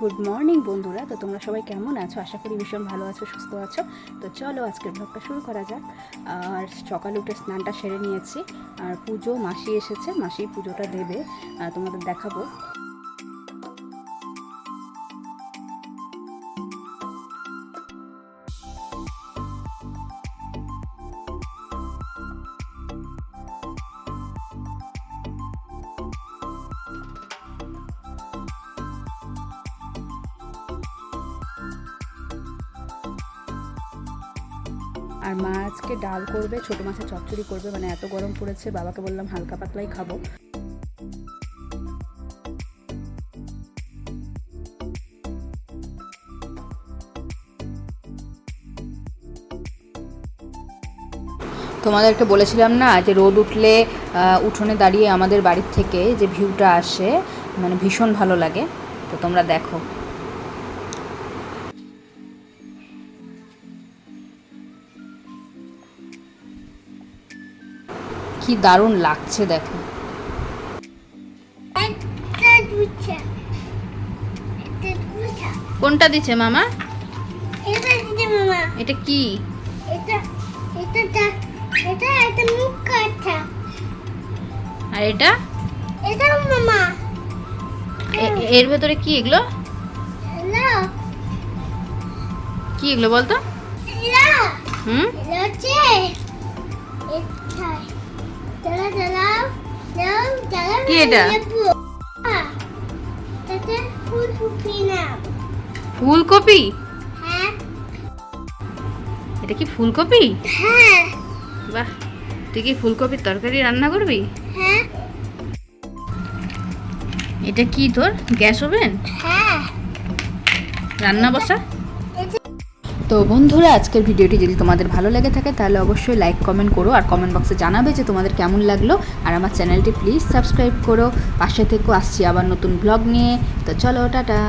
Good morning বন্ধুরা। তো তোমরা সবাই কেমন আছো? আশা করি ভীষণ ভালো আছো, সুস্থ আছো। তো চলো আজকের ব্লগটা শুরু করা যাক। আর সকালে উঠে স্নানটা সেরে নিয়েছি। আর পুজো মাসি এসেছে, মাসি পুজোটা দেবে। তোমাদের দেখাবো। আর মা আজকে ডাল করবে, ছোটো মাছের চচ্চড়ি করবে মানে এত গরম পড়েছে, বাবাকে বললাম হালকা পাতলাই খাব। তোমাদেরকে বলেছিলাম না যে রোদ উঠলে উঠোনে দাঁড়িয়ে আমাদের বাড়ির থেকে যে ভিউটা আসে মানে ভীষণ ভালো লাগে। তো তোমরা দেখো। কি দারুণ লাগছে দেখো। কোনটা দিচ্ছে মামা? এটা দিতে মামা। এটা কি? এটা এটা দা এটা মুখ কাটা আর এটা? এটা মামা। এর ভেতরে কি এগুলো? কি এগুলো বলতো? হুম? কি এটা? ফুলকপি এটা কি ফুলকপি হ্যাঁ বাহ তুই কি ফুলকপির তরকারি রান্না করবি হ্যাঁ এটা কি তোর গ্যাস ওভেন হ্যাঁ রান্না বসা তো বন্ধুরা, আজকের ভিডিওটি যদি তোমাদের ভালো লেগে থাকে, তাহলে অবশ্যই লাইক কমেন্ট করো আর কমেন্ট বক্সে জানাবে যে তোমাদের কেমন লাগল। আর আমার চ্যানেলটি প্লিজ সাবস্ক্রাইব করো। পাশে থেকেও আসছি আবার নতুন ব্লগ নিয়ে। তো চলো, টাটা!